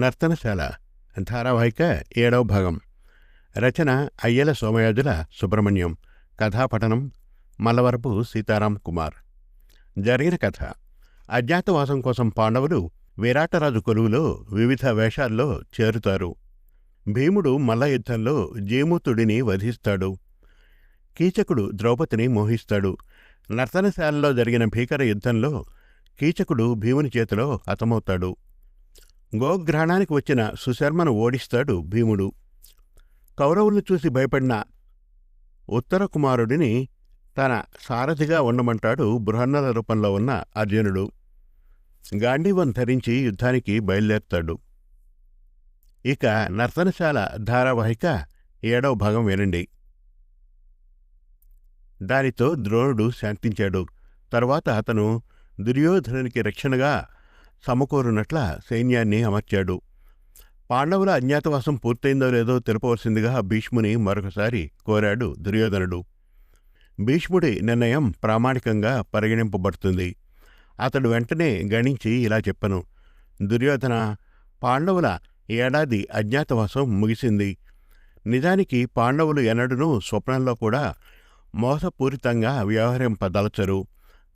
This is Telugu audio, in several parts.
నర్తనశాల ధారావాహిక ఏడవ భాగం. రచన అయ్యల సోమయాజుల సుబ్రహ్మణ్యం. కథాపఠనం మల్లవరపు సీతారాం కుమార్. జరిగిన కథ. అజ్ఞాతవాసం కోసం పాండవులు విరాటరాజు కొలువులో వివిధ వేషాల్లో చేరుతారు. భీముడు మల్ల యుద్ధంలో జీమూతుడిని వధిస్తాడు. కీచకుడు ద్రౌపదిని మోహిస్తాడు. నర్తనశాలలో జరిగిన భీకర యుద్ధంలో కీచకుడు భీముని చేతిలో హతమవుతాడు. గోగ్రహణానికి వచ్చిన సుశర్మను ఓడిస్తాడు భీముడు. కౌరవులను చూసి భయపడిన ఉత్తర కుమారుడిని తన సారథిగా ఉండమంటాడు బృహన్నల రూపంలో ఉన్న అర్జునుడు. గాంధీవం ధరించి యుద్ధానికి బయలుదేరుతాడు. ఇక నర్తనశాల ధారావాహిక ఏడవ భాగం వినండి. దానితో ద్రోణుడు శాంతించాడు. తరువాత అతను దుర్యోధనునికి రక్షణగా సమకూరునట్ల సైన్యాన్ని అమర్చాడు. పాండవుల అజ్ఞాతవాసం పూర్తయిందో లేదో తెలుపవలసిందిగా భీష్ముని మరొకసారి కోరాడు దుర్యోధనుడు. భీష్ముడి నిర్ణయం ప్రామాణికంగా పరిగణింపబడుతుంది. అతడు వెంటనే గణించి ఇలా చెప్పను. దుర్యోధన పాండవుల ఏడాది అజ్ఞాతవాసం ముగిసింది. నిజానికి పాండవులు ఎన్నడూనూ స్వప్నంలో కూడా మోసపూరితంగా వ్యవహరింపదలచరు.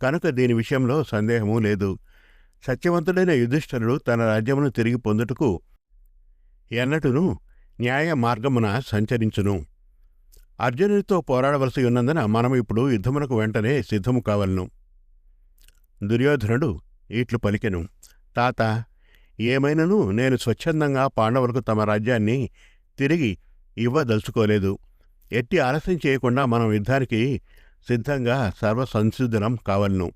కనుక దీని విషయంలో సందేహమూ లేదు. సత్యవంతుడైన యుధిష్ఠరుడు తన రాజ్యమును తిరిగి పొందుటకు ఎన్నటూను న్యాయ మార్గమున సంచరించును. అర్జునుడితో పోరాడవలసి ఉన్నందున మనం ఇప్పుడు యుద్ధమునకు వెంటనే సిద్ధము కావలను. దుర్యోధనుడు ఇట్లు పలికెను తాత ఏమైనను నేను స్వచ్ఛందంగా పాండవులకు తమ రాజ్యాన్ని తిరిగి ఇవ్వదలుచుకోలేదు. ఎట్టి ఆలస్యం చేయకుండా మనం యుద్ధానికి సిద్ధంగా సర్వసంసిద్ధనం కావలను.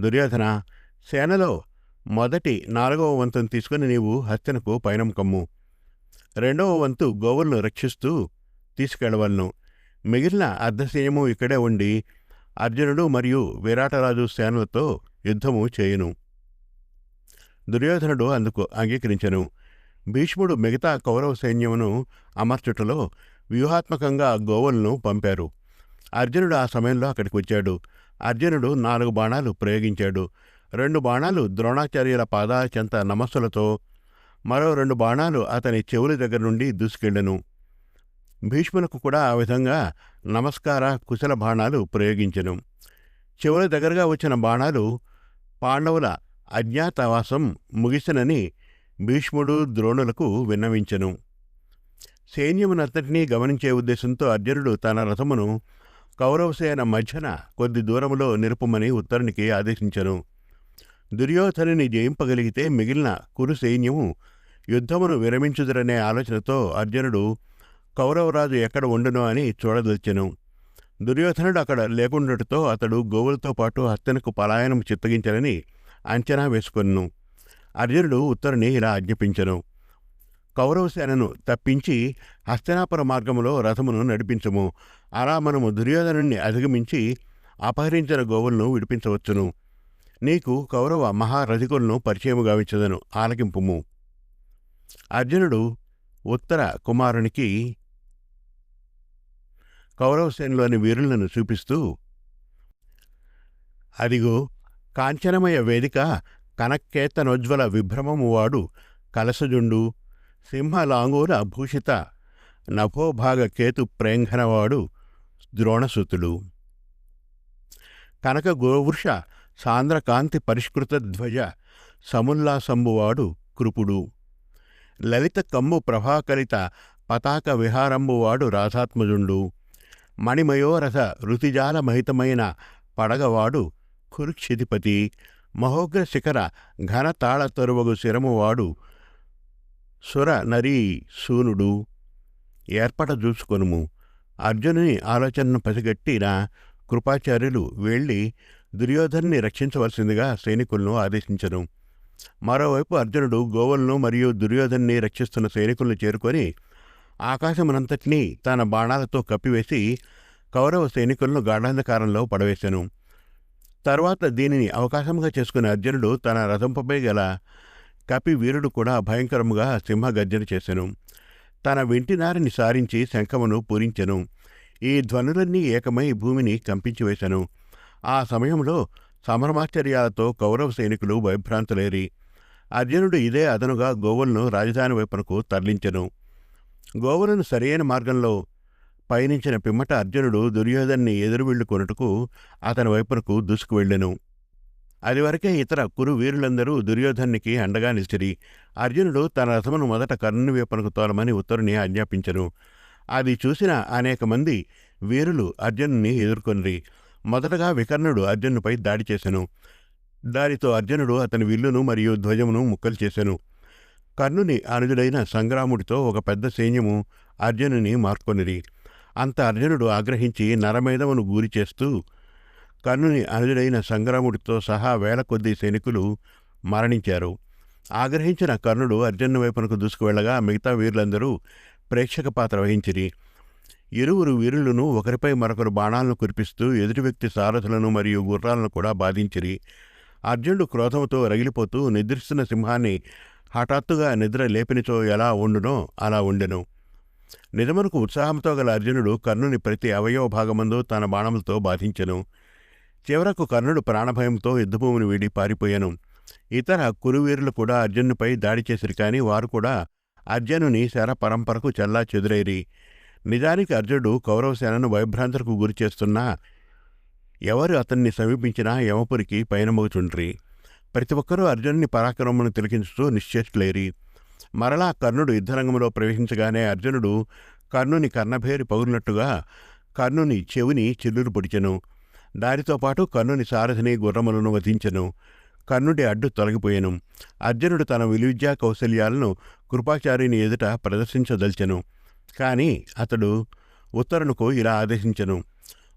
దుర్యోధన సేనలో మొదటి నాలుగవ వంతును తీసుకుని నీవు హస్తినకు పయనం కమ్ము. రెండవ వంతు గోవులను రక్షిస్తూ తీసుకెళ్ళవలను. మిగిలిన అర్ధసేయము ఇక్కడే ఉండి అర్జునుడు మరియు విరాటరాజు సేనలతో యుద్ధము చేయును. దుర్యోధనుడు అందుకు అంగీకరించెను. భీష్ముడు మిగతా కౌరవ సైన్యమును అమర్చుటలో వ్యూహాత్మకంగా గోవులను పంపారు. అర్జునుడు ఆ సమయంలో అక్కడికి వచ్చాడు. అర్జునుడు నాలుగు బాణాలు ప్రయోగించాడు. రెండు బాణాలు ద్రోణాచార్యుల పాదాల చెంత నమస్సులతో మరో రెండు బాణాలు అతని చెవుల దగ్గర నుండి దూసుకెళ్ళెను భీష్ములకు కూడా ఆ విధంగా నమస్కార కుశల బాణాలు ప్రయోగించెను. చెవుల దగ్గరగా వచ్చిన బాణాలు పాండవుల అజ్ఞాతవాసం ముగిసినని భీష్ముడు ద్రోణులకు విన్నవించెను. సైన్యమునంతటినీ గమనించే ఉద్దేశంతో అర్జునుడు తన రథమును కౌరవసేన మధ్యన కొద్ది దూరములో నిరుపుమని ఉత్తరునికి ఆదేశించెను. దుర్యోధనుని జయింపగలిగితే మిగిలిన కురు సైన్యము యుద్ధమును విరమించుదరనే ఆలోచనతో అర్జునుడు కౌరవరాజు ఎక్కడ ఉండును అని చూడదొచ్చెను దుర్యోధనుడు అక్కడ లేకుండటతో అతడు గోవులతో పాటు హస్తనకు పలాయనం చిత్తగించనని అంచనా వేసుకొను అర్జునుడు ఉత్తరుని ఇలా ఆజ్ఞాపించెను. కౌరవసేనను తప్పించి హస్తనాపుర మార్గములో రథమును నడిపించము. అలా మనము దుర్యోధనుణ్ణి అధిగమించి అపహరించిన గోవులను విడిపించవచ్చును. నీకు కౌరవ మహారథికులను పరిచయముగావించదను ఆలకింపుము. అర్జునుడు ఉత్తర కుమారునికి కౌరవసేనలోని వీరులను చూపిస్తూ అదిగో కాంచనమయ వేదిక కనక్కేతనోజ్వల విభ్రమము వాడు కలసజుండు సింహలాంగూల భూషిత నభోభాగ కేతు ప్రేంఘనవాడు ద్రోణసుతుడు. కనక గోవృష సాంద్రకాంతి పరిష్కృత ధ్వజ సముల్లాసంబువాడు కృపుడు. లలిత కమ్ము ప్రభాకరిత పతాక విహారంబువాడు రాధాత్మజుండు. మణిమయోరథ రుతిజాల మహితమైన పడగవాడు కురుక్షితిపతి. మహోగ్ర శిఖర ఘన తాళ తరువగు శిరమువాడు సుర నరీ సూనుడు. ఏర్పట చూసుకొనుము అర్జునుని ఆలోచనను పసిగట్టిన కృపాచార్యులు వెళ్ళి దుర్యోధన్ని రక్షించవలసిందిగా సైనికులను ఆదేశించను. మరోవైపు అర్జునుడు గోవులను మరియు దుర్యోధన్ని రక్షిస్తున్న సైనికులను చేరుకొని ఆకాశమునంతటినీ తన బాణాలతో కప్పివేసి కౌరవ సైనికులను గాఢాంధకారంలో పడవేశాను తర్వాత దీనిని అవకాశంగా చేసుకున్న అర్జునుడు తన రథంపై గల కపి వీరుడు కూడా భయంకరముగా సింహగర్జన చేసెను. తన వింటినారిని సారించి శంఖమును పూరించెను. ఈ ధ్వనులన్నీ ఏకమై భూమిని కంపించివేశాను ఆ సమయంలో సమరమాశ్చర్యాలతో కౌరవ సైనికులు భయభ్రాంతులేరి. అర్జునుడు ఇదే అదనుగా గోవులను రాజధాని వైపునకు తరలించెను. గోవులను సరియైన మార్గంలో పయనించిన పిమ్మట అర్జునుడు దుర్యోధన్ని ఎదురువిళ్ళు కొనుటకు అతని వైపునకు దూసుకు వెళ్ళెను అదివరకే ఇతర కురు వీరులందరూ దుర్యోధనికి అండగా నిలిచిరి. అర్జునుడు తన రథమును మొదట కర్ణుని వైపునకు తోలమని ఉత్తరుని ఆజ్ఞాపించెను. అది చూసిన అనేక మంది వీరులు అర్జునుని ఎదుర్కొనిరి. మొదటగా వికర్ణుడు అర్జునుపై దాడి చేశాను. దానితో అర్జునుడు అతని విల్లును మరియు ధ్వజమును ముక్కలు చేశాను. కర్ణుని అనుజుడైన సంగ్రాముడితో ఒక పెద్ద సైన్యము అర్జునుని మార్కొనిరి. అంత అర్జునుడు ఆగ్రహించి నరమేధమును గూరి చేస్తూ కర్ణుని అనుజుడైన సంగ్రాముడితో సహా వేల కొద్ది సైనికులు మరణించారు. ఆగ్రహించిన కర్ణుడు అర్జును వైపునకు దూసుకువెళ్ళగా మిగతా వీరులందరూ ప్రేక్షక పాత్ర వహించిరి. ఇరువురు వీరులను ఒకరిపై మరొకరు బాణాలను కురిపిస్తూ ఎదుటి వ్యక్తి సారథులను మరియు గుర్రాలను కూడా బాధించిరి. అర్జునుడు క్రోధంతో రగిలిపోతూ నిద్రిస్తున్న సింహాన్ని హఠాత్తుగా నిద్ర లేపినిచో ఎలా ఉండునో అలా ఉండెను. నిజమునకు ఉత్సాహంతో గల అర్జునుడు కర్ణుని ప్రతి అవయవ భాగమందు తన బాణములతో బాధించెను. చివరకు కర్ణుడు ప్రాణభయంతో యుద్ధభూమిని వీడి పారిపోయాను. ఇతర కురువీరులు కూడా అర్జునుపై దాడి చేసిరి కానీ వారు కూడా అర్జునుని శర పరంపరకు చెల్లా చెదురైరి నిజానికి అర్జుడు కౌరవసేనను భయభ్రాంతులకు గురిచేస్తున్నా ఎవరు అతన్ని సమీపించినా యమపురికి పయనమవుచుండ్రి. ప్రతి ఒక్కరూ అర్జునుని పరాక్రమమును తిలకించుతూ నిశ్చేష్లేరి మరలా కర్ణుడు యుద్ధరంగంలో ప్రవేశించగానే అర్జునుడు కర్ణుని కర్ణభేరి పగులినట్టుగా కర్ణుని చెవిని చిల్లులు పొడిచెను. దానితో పాటు కర్ణుని సారథిని గుర్రములను వధించెను. కర్ణుడి అడ్డు తొలగిపోయెను. అర్జునుడు తన విలువిద్యా కౌశల్యాలను కృపాచార్యుని ఎదుట ప్రదర్శించదల్చెను. కాని అతడు ఉత్తరునుకు ఇలా ఆదేశించెను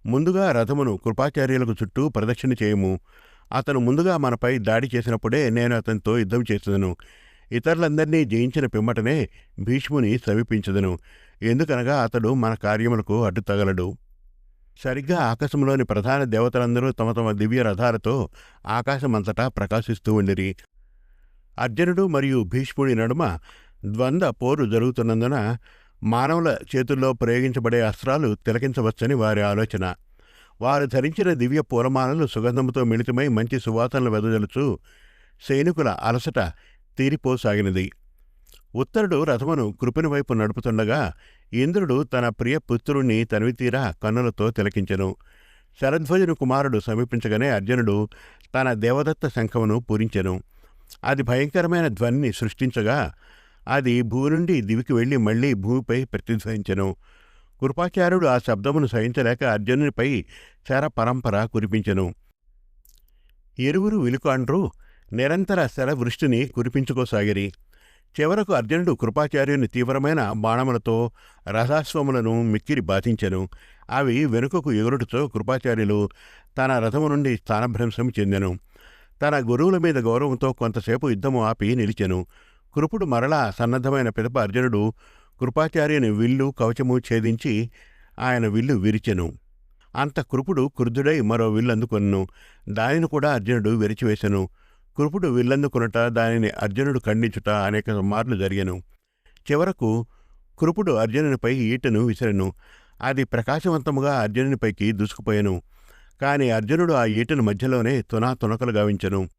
ముందుగా రథమును కృపాచార్యులకు చుట్టూ ప్రదక్షిణ చేయము. అతను ముందుగా మనపై దాడి చేసినప్పుడే నేను అతనితో యుద్ధం చేసేదను ఇతరులందరినీ జయించిన పిమ్మటనే భీష్ముని సమీపించదను. ఎందుకనగా అతడు మన కార్యములకు అడ్డు తగలడు. సరిగ్గా ఆకాశంలోని ప్రధాన దేవతలందరూ తమ తమ దివ్య రథాలతో ఆకాశమంతటా ప్రకాశిస్తూ ఉండిరి. అర్జునుడు మరియు భీష్ముడి నడుమ ద్వంద్వ పోరు జరుగుతున్నందున మానవుల చేతుల్లో ప్రయోగించబడే అస్త్రాలు తిలకించవచ్చని వారి ఆలోచన. వారు ధరించిన దివ్య పూలమాలలు సుగంధంతో మిళితమై మంచి సువాసనలు వెదజలుచు సైనికుల అలసట తీరిపోసాగినది. ఉత్తరుడు రథమును కృపిని వైపు నడుపుతుండగా ఇంద్రుడు తన ప్రియ పుత్రుణ్ణి తనివితీరా కన్నులతో తిలకించెను. శరధ్వజుని కుమారుడు సమీపించగానే అర్జునుడు తన దేవదత్త శంఖమును పూరించెను. అది భయంకరమైన ధ్వనిని సృష్టించగా అది భూ నుండి దివికి వెళ్ళి మళ్ళీ భూమిపై ప్రతిధ్వనించను. కృపాచార్యుడు ఆ శబ్దమును సహించలేక అర్జునునిపై శర పరంపర కురిపించెను. ఇరువురు విలుకాండ్రు నిరంతర శరవృష్టిని కురిపించుకోసాగిరి. చివరకు అర్జునుడు కృపాచార్యుని తీవ్రమైన బాణములతో రథాశ్వములను మిక్కిరి బాధించెను. అవి వెనుకకు ఎగురుటతో కృపాచార్యులు తన రథము నుండి స్థానభ్రంశం చెందెను. తన గురువుల మీద గౌరవంతో కొంతసేపు యుద్ధము ఆపి నిలిచెను. కృపుడు మరలా సన్నద్ధమైన పిదప అర్జునుడు కృపాచార్యుని విల్లు కవచము ఛేదించి ఆయన విల్లు విరిచెను. అంత కృపుడు క్రుద్ధుడై మరో విల్లు అందుకొనను. దానిని కూడా అర్జునుడు విరిచివేశను కృపుడు విల్లందుకునుట దానిని అర్జునుడు ఖండించుట అనేక మార్లు జరిగెను. చివరకు కృపుడు అర్జునునిపై ఈటను విసిరెను. అది ప్రకాశవంతముగా అర్జునునిపైకి దూసుకుపోయెను. కాని అర్జునుడు ఆ ఈటను మధ్యలోనే తునా తునకలు గావించెను.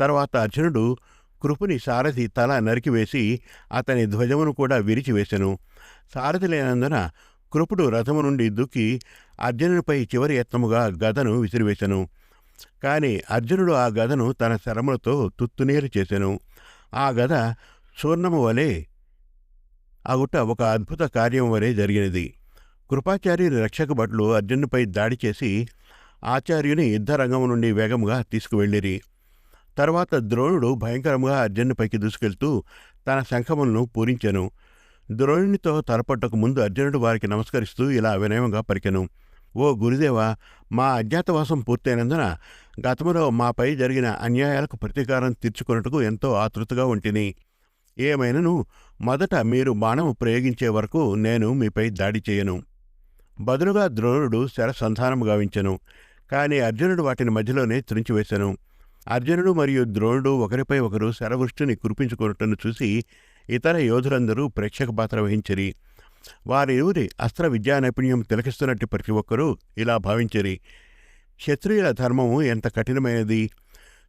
తర్వాత అర్జునుడు కృపుని సారథి తల నరికివేసి అతని ధ్వజమును కూడా విరిచివేశెను సారథి లేనందున కృపుడు రథము నుండి దుక్కి అర్జునునిపై చివరి యత్నముగా గదను విసిరివేశెను కాని అర్జునుడు ఆ గదను తన శరములతో తుత్తునేరు చేసెను. ఆ గద చూర్ణము వలె అగుట ఒక అద్భుత కార్యం వలె జరిగినది. కృపాచార్యుని రక్షక భటులు అర్జునుపై దాడి చేసి ఆచార్యుని యుద్ధరంగము నుండి వేగముగా తీసుకువెళ్ళిరి. తర్వాత ద్రోణుడు భయంకరముగా అర్జునుపైకి దూసుకెళ్తూ తన శంఖములను పూరించెను. ద్రోణునితో తలపట్టకు ముందు అర్జునుడు వారికి నమస్కరిస్తూ ఇలా వినయంగా పలికెను. ఓ గురుదేవా మా అజ్ఞాతవాసం పూర్తయినందున గతములో మాపై జరిగిన అన్యాయాలకు ప్రతీకారం తీర్చుకున్నట్టుకు ఎంతో ఆతృతగా ఉంటిని. ఏమైనను మొదట మీరు బాణము ప్రయోగించే వరకు నేను మీపై దాడి చేయను. బదులుగా ద్రోణుడు శర గావించెను. కాని అర్జునుడు వాటిని మధ్యలోనే త్రించివేశాను అర్జునుడు మరియు ద్రోణుడు ఒకరిపై ఒకరు శరవృష్టిని కురిపించుకున్నట్టును చూసి ఇతర యోధులందరూ ప్రేక్షక పాత్ర వహించరి. వారిరువురి అస్త్ర విద్యా నైపుణ్యం తిలకిస్తున్నట్టు ప్రతి ఒక్కరూ ఇలా భావించిరి. క్షత్రియుల ధర్మము ఎంత కఠినమైనది.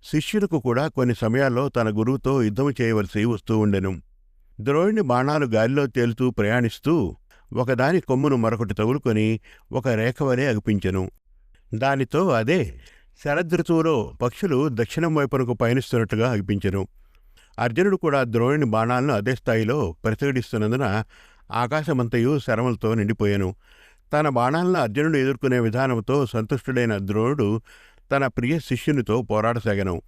శిష్యులకు కూడా కొన్ని సమయాల్లో తన గురువుతో యుద్ధం చేయవలసి వస్తూ ఉండెను. ద్రోణుని బాణాలు గాలిలో తేలుతూ ప్రయాణిస్తూ ఒకదాని కొమ్మును మరొకటి తగులుకొని ఒక రేఖ వలె అగిపించెను. దానితో అదే శరదృతువులో పక్షులు దక్షిణం వైపునకు పయనిస్తున్నట్టుగా అగిపించెను అర్జునుడు కూడా ద్రోణుని బాణాలను అదే స్థాయిలో ప్రతిఘటిస్తున్నందున ఆకాశమంతయు శరములతో నిండిపోయాను. తన బాణాలను అర్జునుడు ఎదుర్కొనే విధానంతో సంతుష్టుడైన ద్రోణుడు తన ప్రియ శిష్యునితో పోరాడసాగను.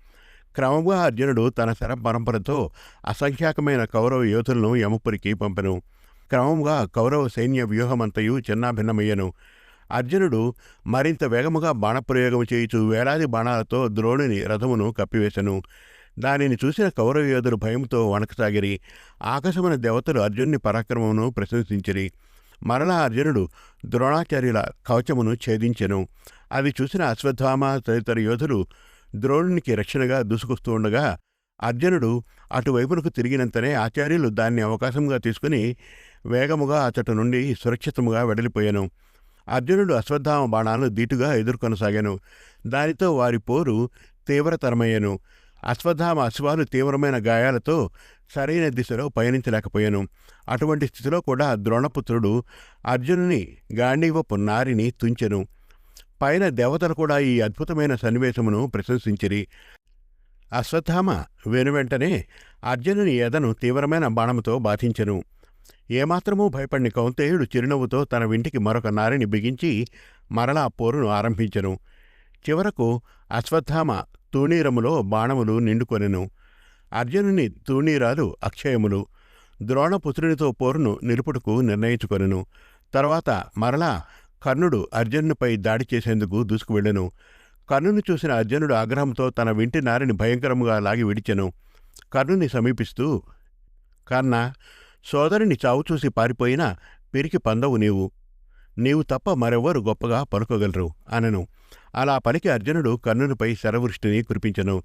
క్రమంగా అర్జునుడు తన శర పరంపరతో అసంఖ్యాకమైన కౌరవ యోధులను యమపురికి పంపెను. క్రమంగా కౌరవ సైన్య వ్యూహమంతయు చిన్నాభిన్నమయ్యను. అర్జునుడు మరింత వేగముగా బాణప్రయోగం చేయుచు వేలాది బాణాలతో ద్రోణుని రథమును కప్పివేశను దానిని చూసిన కౌరవ యోధులు భయంతో వణకసాగిరి ఆకాశమైన దేవతలు అర్జునుని పరాక్రమమును ప్రశంసించిరి. మరలా అర్జునుడు ద్రోణాచార్యుల కవచమును ఛేదించెను. అది చూసిన అశ్వత్థామ తదితర యోధులు ద్రోణునికి రక్షణగా దూసుకొస్తూ ఉండగా అర్జునుడు అటువైపునకు తిరిగినంతనే ఆచార్యులు దాన్ని అవకాశంగా తీసుకుని వేగముగా అతటు నుండి సురక్షితముగా వెడలిపోయాను. అర్జునుడు అశ్వత్థామ బాణాలను దీటుగా ఎదుర్కొనసాగాను. దానితో వారి పోరు తీవ్రతరమయ్యాను. అశ్వత్థామ అశ్వాలు తీవ్రమైన గాయాలతో సరైన దిశలో పయనించలేకపోయాను. అటువంటి స్థితిలో కూడా ద్రోణపుత్రుడు అర్జునుని గాంధీవపు నారిని తుంచెను. పైన దేవతలు కూడా ఈ అద్భుతమైన సన్నివేశమును ప్రశంసించిరి. అశ్వత్థామ వెనువెంటనే అర్జునుని ఎదను తీవ్రమైన బాణముతో బాధించెను. ఏమాత్రమూ భయపడిన కౌంతేయుడు చిరునవ్వుతో తన వింటికి మరొక నారిని బిగించి మరలా పోరును ఆరంభించెను. చివరకు అశ్వత్థామ తూణీరములో బాణములు నిండుకొనెను. అర్జునుని తూణీరాలు అక్షయములు. ద్రోణపుత్రునితో పోరును నిలుపుటకు నిర్ణయించుకొనెను. తర్వాత మరలా కర్ణుడు అర్జునునిపై దాడి చేసేందుకు దూసుకువెళ్ళెను. కర్ణుని చూసిన అర్జునుడు ఆగ్రహంతో తన వింటి నారిని భయంకరముగా లాగి విడిచెను. కర్ణుని సమీపిస్తూ కర్ణ సోదరుని చావు చూసి పారిపోయినా పిరికి పందవు నీవు. నీవు తప్ప మరెవ్వరు గొప్పగా పలుకోగలరు అనను. అలా పలికి అర్జునుడు కర్ణునిపై శరవృష్టిని కురిపించెను.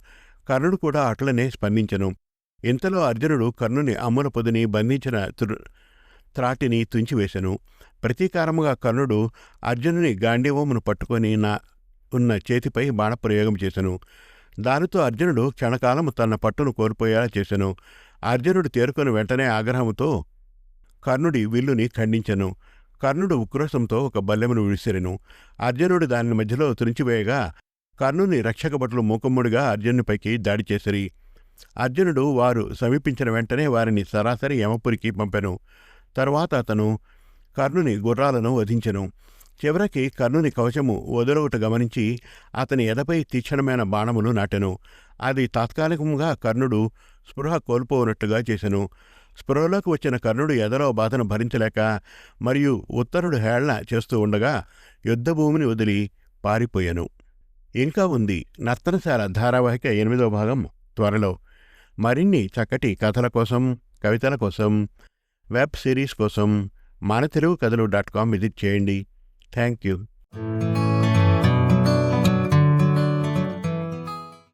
కర్ణుడు కూడా అట్లనే స్పందించెను. ఇంతలో అర్జునుడు కర్ణుని అమ్ముల పొదిని బంధించిన త్రాటిని తుంచివేశను ప్రతీకారముగా కర్ణుడు అర్జునుని గాంధీవమును పట్టుకొని నా ఉన్న చేతిపై బాణప్రయోగం చేశను దానితో అర్జునుడు క్షణకాలము తన పట్టును కోల్పోయేలా చేశను అర్జునుడు తేరుకొని వెంటనే ఆగ్రహముతో కర్ణుడి విల్లుని ఖండించెను. కర్ణుడు ఉక్రోషంతో ఒక బల్లెమును విసిరెను అర్జునుడు దాని మధ్యలో తురిచివేయగా కర్ణుని రక్షకభటులు మూకుమ్ముడిగా అర్జునునిపైకి దాడి చేసిరి. అర్జునుడు వారు సమీపించిన వెంటనే వారిని సరాసరి యమపురికి పంపెను. తరువాత అతను కర్ణుని గుర్రాలను వధించెను. చివరికి కర్ణుని కవచము వదులవుట గమనించి అతని ఎదపై తీక్షణమైన బాణమును నాటెను. అది తాత్కాలికంగా కర్ణుడు స్పృహ కోల్పోనట్టుగా చేశను. స్పృహలోకి వచ్చిన కర్ణుడు ఎదలో బాధను భరించలేక మరియు ఉత్తరుడు హేళన చేస్తూ ఉండగా యుద్ధభూమిని వదిలి పారిపోయాను. ఇంకా ఉంది నర్తనశాల ధారావాహిక ఎనిమిదో భాగం త్వరలో. మరిన్ని చక్కటి కథల కోసం కవితల కోసం వెబ్ సిరీస్ కోసం మన Telugu Kathalu dot com visit చేయండి. Thank you